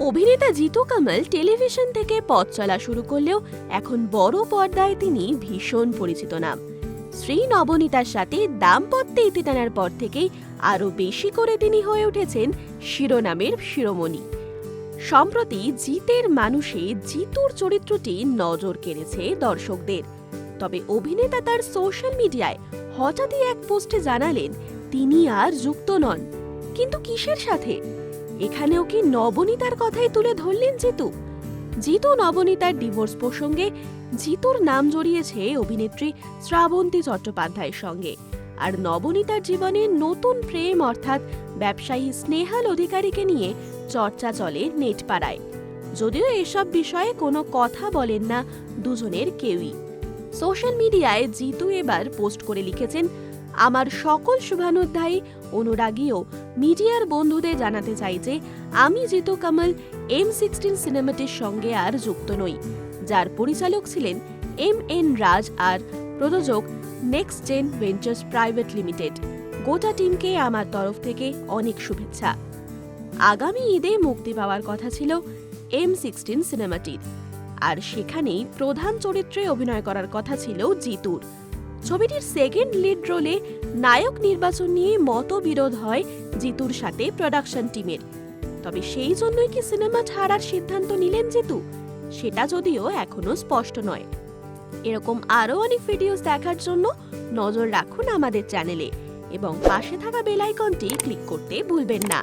অভিনেতা জিতু কামাল টেলিভিশন থেকে পথ চলা শুরু করলেও এখন বড় পর্দায় তিনি ভীষণ পরিচিত নাম। শ্রী নবনীতার সাথে দাম্পত্যে ইতি টানার পর থেকেই আরও বেশি করে তিনি হয়ে উঠেছেন শিরোনামের শিরোমণি। সম্প্রতি জিতের মানুষে জিতুর চরিত্রটি নজর কেড়েছে দর্শকদের। তবে অভিনেতা তার সোশ্যাল মিডিয়ায় হঠাৎই এক পোস্টে জানালেন, তিনি আর যুক্ত নন। কিন্তু কিসের সাথে? এখানেও কি নবনীতার কথাই তুলে ধরলেন জিতু? জিতু নবনীতার ডিভোর্স প্রসঙ্গে জিতুর নাম জড়িয়েছে অভিনেত্রী শ্রাবন্তী চট্টোপাধ্যায়ের সঙ্গে। আর নবনীতার জীবনে নতুন প্রেম অর্থাৎ ব্যবসায়ী স্নেহাল অধিকারীকে নিয়ে চর্চা চলে নেট পাড়ায় যদিও এসব বিষয়ে কোনো কথা বলেন না দুজনের কেউই। সোশ্যাল মিডিয়ায় জিতু এবার পোস্ট করে লিখেছেন, আমার সকল শুভানুধ্যায়ী অনুরাগীও মিডিয়ার বন্ধুদের জানাতে চাই যে, আমি জিতু কামাল এম সিক্সটিন সিনেমাটির সঙ্গে আর যুক্ত নই। যার পরিচালক ছিলেন এম এন রাজ আর প্রযোজক Next Gen Ventures Private Limited গোটা টিমকে আমার তরফ থেকে অনেক শুভেচ্ছা। আগামী ঈদে মুক্তি পাওয়ার কথা ছিল এম সিক্সটিন সিনেমাটির। আর সেখানেই প্রধান চরিত্রে অভিনয় করার কথা ছিল জিতুর। ছবিটির সেকেন্ড লিড রোলে নায়ক নির্বাচন নিয়ে মতবিরোধ হয় জিতুর সাথে প্রোডাকশন টিমের তবে সেই জন্যই কি সিনেমা ছাড়ার সিদ্ধান্ত নিলেন জিতু? সেটা যদিও এখনও স্পষ্ট নয়। এরকম আরও অনেক ভিডিওস দেখার জন্য নজর রাখুন আমাদের চ্যানেলে এবং পাশে থাকা বেল আইকনটি ক্লিক করতে ভুলবেন না।